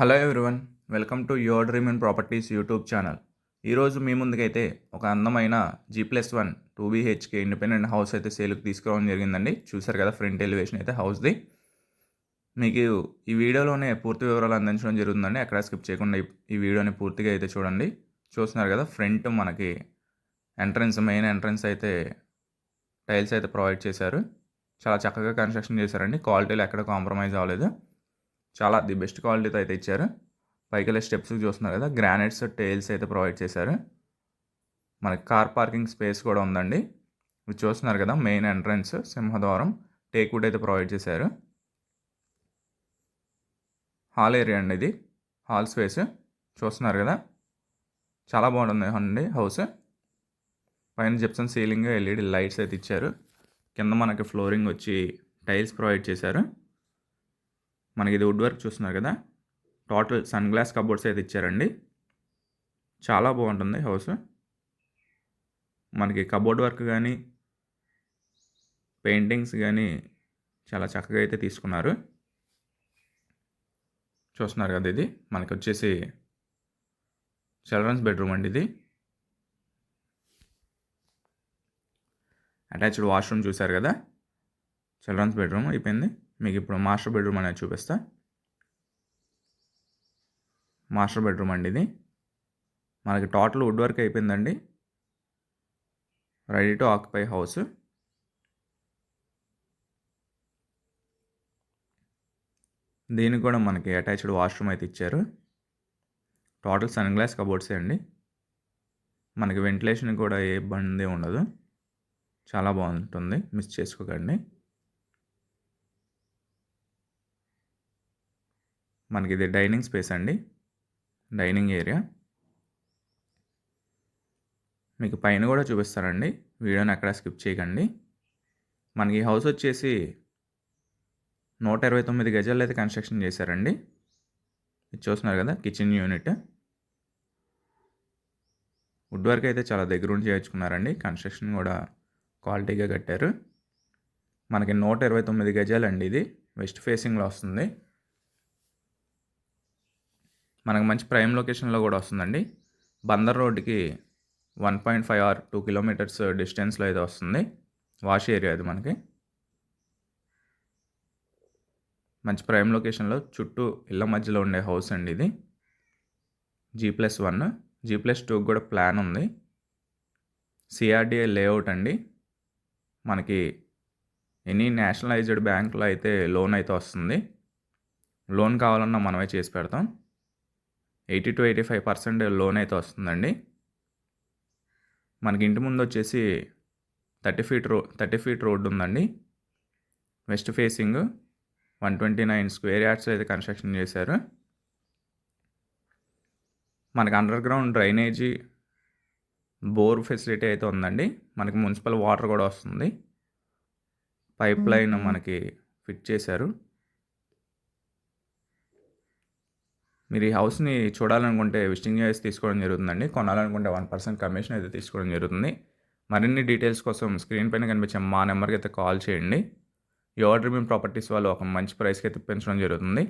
Hello everyone welcome to your dream and properties YouTube channel ఈరోజు మీ ముందుకైతే ఒక అందమైన G plus one two BHK independent house అయితే సేల్కి తీసుకురావడం జరిగిందండి. చూసారు కదా ఫ్రంట్ ఎలివేషన్ అయితే హౌస్ది మీకు ఈ వీడియోలోనే పూర్తి వివరాలు అందించడం జరుగుతుందండి. ఎక్కడ స్కిప్ చేయకుండా ఈ- ఈ వీడియోని పూర్తిగా అయితే చూడండి. చూస్తున్నారు కదా ఫ్రంట్ మనకి ఎంట్రన్స్ మెయిన్ ఎంట్రన్స్ అయితే టైల్స్ అయితే ప్రొవైడ్ చేశారు. చాలా చక్కగా కన్స్ట్రక్షన్ చేశారండి. క్వాలిటీలో ఎక్కడ కాంప్రమైజ్ అవ్వలేదు. చాలా ది బెస్ట్ క్వాలిటీతో అయితే ఇచ్చారు. పైకి వెళ్ళే స్టెప్స్ చూస్తున్నారు కదా గ్రానైట్స్ టైల్స్ అయితే ప్రొవైడ్ చేశారు. మనకి కార్ పార్కింగ్ స్పేస్ కూడా ఉందండి. ఇది చూస్తున్నారు కదా మెయిన్ ఎంట్రన్స్ సింహద్వారం టేక్వుడ్ అయితే ప్రొవైడ్ చేశారు. హాల్ ఏరియా అండి ఇది హాల్ స్పేస్. చూస్తున్నారు కదా చాలా బాగుంటుంది అండి హౌస్. పైన జిప్సన్ సీలింగ్ ఎల్ఈడి లైట్స్ అయితే ఇచ్చారు. కింద మనకి ఫ్లోరింగ్ వచ్చి టైల్స్ ప్రొవైడ్ చేశారు. మనకి ఇది వుడ్ వర్క్ చూస్తున్నారు కదా? టోటల్ సన్ గ్లాస్ కబోర్డ్స్ అయితే ఇచ్చారండి చాలా బాగుంటుంది హౌస్. మనకి కబోర్డ్ వర్క్ కానీ పెయింటింగ్స్ కానీ చాలా చక్కగా అయితే తీసుకున్నారు. చూస్తున్నారు కదా ఇది? మనకి వచ్చేసి చిల్డ్రన్స్ బెడ్రూమ్ అండి ఇది. అటాచ్డ్ వాష్రూమ్ చూశారు కదా? చిల్డ్రన్స్ బెడ్రూమ్ అయిపోయింది. మీకు ఇప్పుడు మాస్టర్ బెడ్రూమ్ అనేది చూపిస్తా. మాస్టర్ బెడ్రూమ్ అండి ఇది. మనకి టోటల్ వుడ్ వర్క్ అయిపోయిందండి. Ready to occupy house. దీనికి కూడా మనకి అటాచ్డ్ వాష్రూమ్ అయితే ఇచ్చారు. టోటల్ సన్ గ్లాస్ కబోర్డ్సే అండి. మనకి వెంటిలేషన్ కూడా ఏ ఇబ్బంది ఉండదు. చాలా బాగుంటుంది. మిస్ చేసుకోకండి. మనకి ఇది డైనింగ్ స్పేస్ అండి. Dining area. మీకు పైన కూడా చూపిస్తారండి వీడియోని అక్కడ స్కిప్ చేయకండి. మనకి హౌస్ వచ్చేసి నూట ఇరవై తొమ్మిది గజాలు అయితే కన్స్ట్రక్షన్ చేశారండి. ఇది చూస్తున్నారు కదా కిచెన్ యూనిట్. వుడ్ వర్క్ అయితే చాలా దగ్గరుండి చేయించుకున్నారండి. కన్స్ట్రక్షన్ కూడా క్వాలిటీగా కట్టారు. మనకి నూట ఇరవై తొమ్మిది గజాలండి ఇది. వెస్ట్ ఫేసింగ్లో వస్తుంది. మనకు మంచి ప్రైమ్ లొకేషన్లో కూడా వస్తుందండి. బందర్ రోడ్డుకి one point five or two kilometers డిస్టెన్స్లో అయితే వస్తుంది. వాష్ ఏరియా అది మనకి. మంచి ప్రైమ్ లొకేషన్లో చుట్టూ ఇళ్ళ మధ్యలో ఉండే హౌస్ అండి ఇది. G plus one G plus టూకి కూడా ప్లాన్ ఉంది. సిఆర్డిఏ లేఅవుట్ అండి. మనకి ఎనీ నేషనలైజ్డ్ బ్యాంకులో అయితే లోన్ అయితే వస్తుంది. లోన్ కావాలన్నా మనమే చేసి పెడతాం. Eighty to eighty five percent loan అయితే వస్తుందండి. మనకి ఇంటి ముందు వచ్చేసి థర్టీ ఫీట్ రో థర్టీ ఫీట్ రోడ్డు ఉందండి. West facing one twenty nine square yards అయితే కన్స్ట్రక్షన్ చేశారు. మనకి underground drainage bore facility అయితే ఉందండి. మనకి మున్సిపల్ వాటర్ కూడా వస్తుంది. పైప్ లైన్ మనకి ఫిట్ చేశారు. మీరు ఈ హౌస్ని చూడాలనుకుంటే విజిటింగ్ చేసి తీసుకోవడం జరుగుతుందండి. కొనాలనుకుంటే వన్ పర్సెంట్ కమిషన్ అయితే తీసుకోవడం జరుగుతుంది. మరిన్ని డీటెయిల్స్ కోసం స్క్రీన్ పైన కనిపించే మా నెంబర్కి అయితే కాల్ చేయండి. యువర్ డ్రీమింగ్ ప్రాపర్టీస్ వాళ్ళు ఒక మంచి ప్రైస్కి అయితే పెంచడం జరుగుతుంది.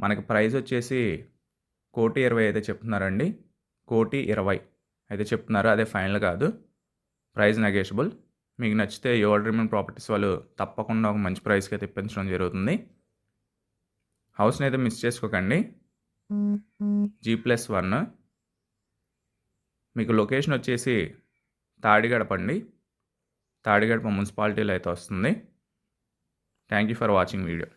మనకి ప్రైస్ వచ్చేసి కోటి ఇరవై అయితే చెప్తున్నారండి. కోటి ఇరవై అయితే చెప్తున్నారు. అదే ఫైనల్ కాదు. ప్రైస్ నెగేషబుల్ మీకు నచ్చితే యువర్ డ్రీమింగ్ ప్రాపర్టీస్ వాళ్ళు తప్పకుండా ఒక మంచి ప్రైస్కి అయితే జరుగుతుంది. హౌస్ని అయితే మిస్ చేసుకోకండి. జీ ప్లస్ వన్ మీకు లొకేషన్ వచ్చేసి తాడిగడప అండి. తాడిగడప మున్సిపాలిటీలో అయితే వస్తుంది. Thank you for watching video